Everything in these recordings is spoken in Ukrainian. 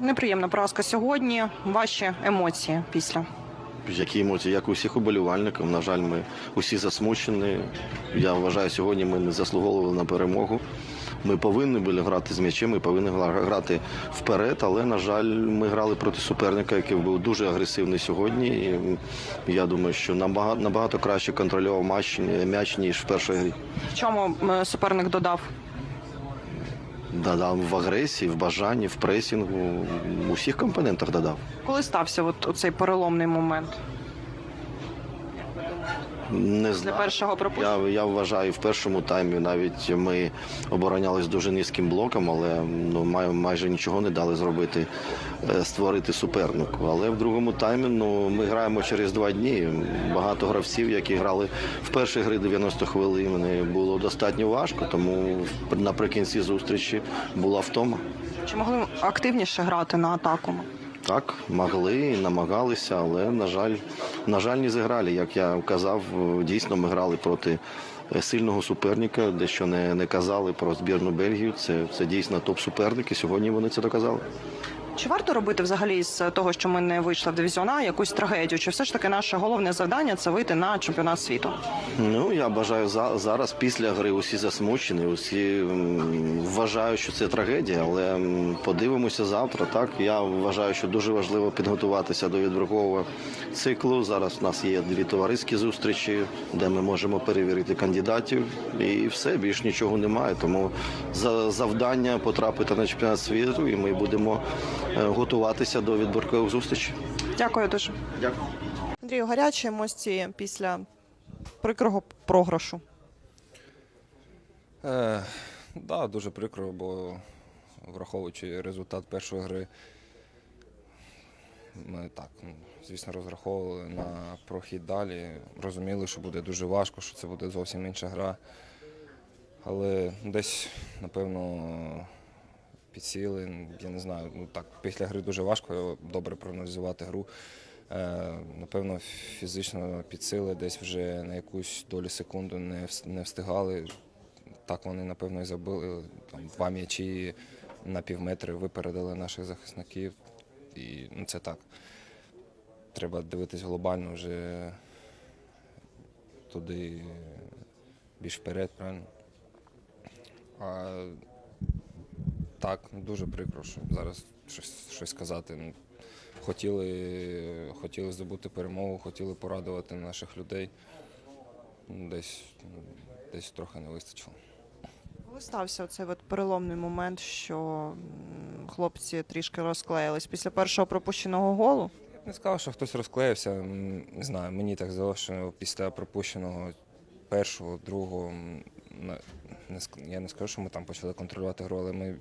Неприємна поразка сьогодні. Ваші емоції після. Які емоції, як у всіх уболівальників. На жаль, ми усі засмучені. Я вважаю, сьогодні ми не заслуговували на перемогу. Ми повинні були грати з м'ячем, ми повинні грати вперед, але, на жаль, ми грали проти суперника, який був дуже агресивний сьогодні. І я думаю, що набагато, набагато краще контролював матч, м'яч, ніж в першій грі. В чому суперник додав? Додав в агресії, в бажанні, в пресінгу, у всіх компонентах додав. Коли стався от цей переломний момент? Не знаю. першого пропущення? Я, я вважаю, в першому таймі навіть ми оборонялись дуже низьким блоком, але ну, май, майже нічого не дали зробити, е, створити супернику. Але в другому таймі ну, ми граємо через два дні. Багато гравців, які грали в першій гри 90 хвилин, було достатньо важко, тому наприкінці зустрічі була втома. Чи могли активніше грати на атаку? Так, могли, намагалися, але на жаль, на жаль, не зіграли. Як я казав, дійсно ми грали проти е, сильного суперника, дещо не, не казали про збірну Бельгію. Це, це дійсно топ-суперники. сьогодні вони це доказали. Чи варто робити взагалі з того, що ми не вийшли в дивізіон А, якусь трагедію? Чи все ж таки наше головне завдання це вийти на чемпіонат світу? Ну я бажаю за, зараз після гри усі засмучені, усі вважають, що це трагедія, але подивимося завтра. Так я вважаю, що дуже важливо підготуватися до відбіркового циклу. Зараз у нас є дві товариські зустрічі, де ми можемо перевірити кандидатів, і все більш нічого немає. Тому за завдання потрапити на чемпіонат світу, і ми будемо готуватися до відбіркових зустрічей. Дякую дуже. Дякую. Андрію, гарячі емоції після прикрого програшу. Е, да, дуже прикро, бо враховуючи результат першої гри, ми так, ну, звісно, розраховували на прохід далі. Розуміли, що буде дуже важко, що це буде зовсім інша гра. Але десь, напевно, підсіли. Я не знаю, ну так, після гри дуже важко добре проаналізувати гру. Е, напевно, фізично підсили, десь вже на якусь долю секунду не встигали. Так вони, напевно, і забили. Там, два м'ячі на півметри випередили наших захисників. І ну, це так. Треба дивитись глобально вже туди більш вперед, правильно? А, так, ну, дуже прикро, що зараз щось, щось сказати. Ну, хотіли, хотіли здобути перемогу, хотіли порадувати наших людей. Ну, Десь, десь трохи не вистачило. Коли стався цей от переломний момент, що хлопці трішки розклеїлись після першого пропущеного голу? Я б не сказав, що хтось розклеївся. Не знаю, мені так здалося, що після пропущеного першого, другого, не я не скажу, що ми там почали контролювати гру, але ми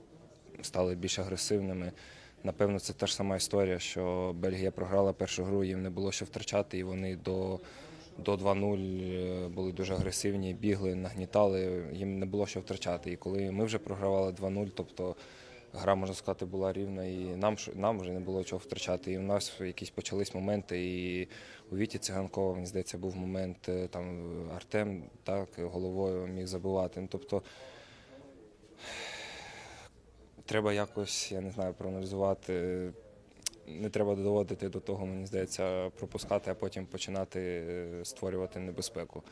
стали більш агресивними. Напевно, це та ж сама історія, що Бельгія програла першу гру, їм не було що втрачати, і вони до, до 2-0 були дуже агресивні, бігли, нагнітали, їм не було що втрачати. І коли ми вже програвали 2-0, тобто гра, можна сказати, була рівна, і нам, нам вже не було чого втрачати. І у нас якісь почались моменти. І у Віті Циганкова, мені здається, був момент, е, там Артем так, головою міг забивати. Ну, тобто треба якось, я не знаю, проаналізувати. Не треба доводити до того, мені здається, пропускати, а потім починати е, створювати небезпеку.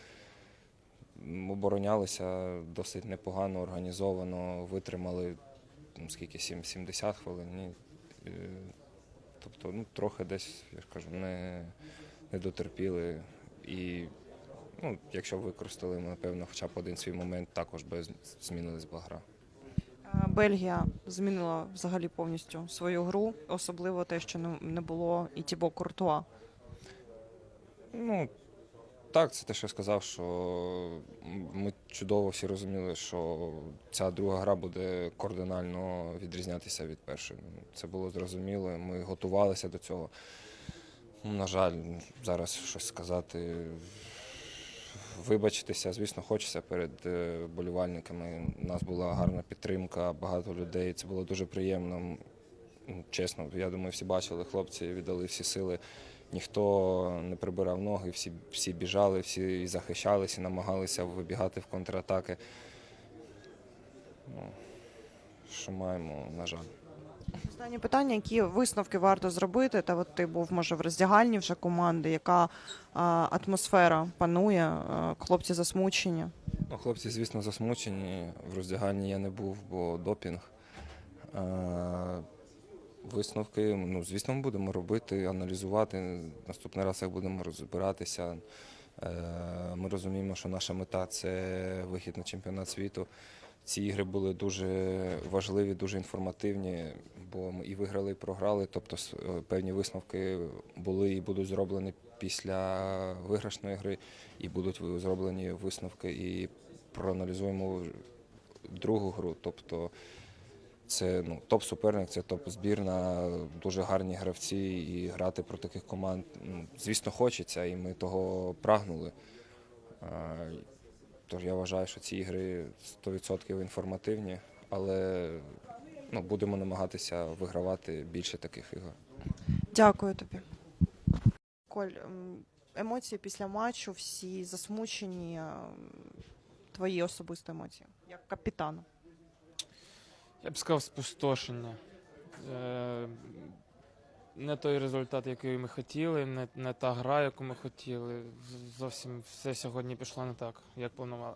Оборонялися досить непогано, організовано, витримали ну, скільки, сім- 70 хвилин. Ні. Е, Тобто, ну, трохи десь, я ж кажу, не, не дотерпіли. І ну, якщо використали, напевно, хоча б один свій момент, також би змінилась би гра. Бельгія змінила взагалі повністю свою гру, особливо те, що не- не було і Тібо Куртуа. Ну, так, це те, що я сказав, що ми чудово всі розуміли, що ця друга гра буде кардинально відрізнятися від першої. Це було зрозуміло, ми готувалися до цього. Ну, На жаль, зараз щось сказати. Вибачитися, звісно, хочеться перед е, болівальниками. У нас була гарна підтримка, багато людей. Це було дуже приємно. Чесно, я думаю, всі бачили, хлопці віддали всі сили. Ніхто не прибирав ноги, всі, всі біжали, всі і захищалися, і намагалися вибігати в контратаки. Ну, що маємо, на жаль. Останнє питання: які висновки варто зробити? Та от ти був може в роздягальні вже команди, яка а, атмосфера панує, а, хлопці засмучені. Ну, хлопці, звісно, засмучені. В роздягальні я не був, бо допінг. Е, Висновки, ну, звісно, ми будемо робити, аналізувати. Наступний раз як будемо розбиратися. Е, Ми розуміємо, що наша мета це вихід на чемпіонат світу. Ці ігри були дуже важливі, дуже інформативні, бо ми і виграли, і програли. Тобто е, певні висновки були і будуть зроблені після виграшної гри, і будуть зроблені висновки і проаналізуємо другу гру. Тобто це ну, топ-суперник, це топ-збірна, дуже гарні гравці, і грати про таких команд, ну, звісно, хочеться, і ми того прагнули. Тож я вважаю, що ці ігри 100% інформативні, але ну, будемо намагатися вигравати більше таких ігор. Дякую тобі. Коль, ем, емоції після матчу всі засмучені. Твої особисті емоції, як капітана. Я б сказав, спустошення. Не той результат, який ми хотіли, не, не та гра, яку ми хотіли. Зовсім все сьогодні пішло не так, як планували.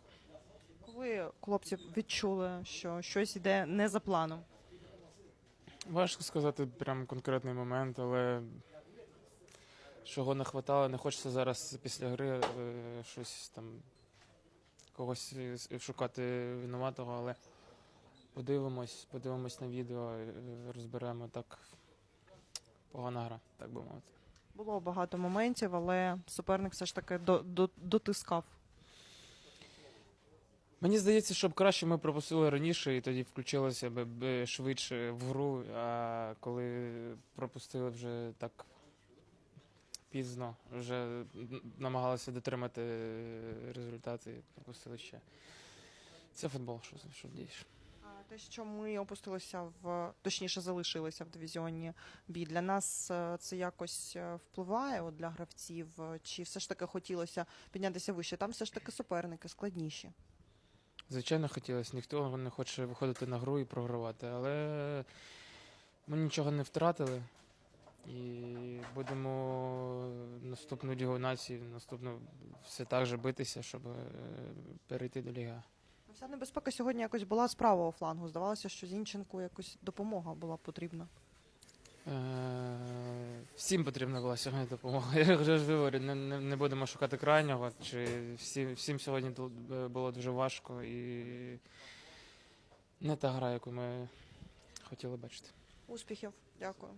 Коли хлопці відчули, що щось йде не за планом. Важко сказати прям конкретний момент, але чого не хватало, не хочеться зараз після гри е, щось там когось шукати винуватого, але подивимось, подивимось на відео, е, розберемо так. Погана гра, так би мовити. Було багато моментів, але суперник все ж таки до, до, дотискав. Мені здається, щоб краще ми пропустили раніше і тоді включилося б б швидше в гру, а коли пропустили вже так пізно, вже намагалися дотримати результати, пропустили ще. Це футбол, що, що дієш. Те, що ми опустилися в точніше залишилися в дивізіоні бій, для нас е, це якось е, впливає от для гравців, чи все ж таки хотілося піднятися вище? Там все ж таки суперники складніші. Звичайно, хотілося, ніхто не хоче виходити на гру і програвати, але ми нічого не втратили. І будемо наступну Лігу нації, наступну все так же битися, щоб е, перейти до Ліги. А. Вся небезпека сьогодні якось була з правого флангу. Здавалося, що Зінченку якось допомога була потрібна. Е, Всім потрібна була сьогодні допомога. Я вже ж говорю, не, не, не будемо шукати крайнього. Чи всі, всім сьогодні ду- було дуже важко і не та гра, яку ми хотіли бачити. Успіхів, дякую.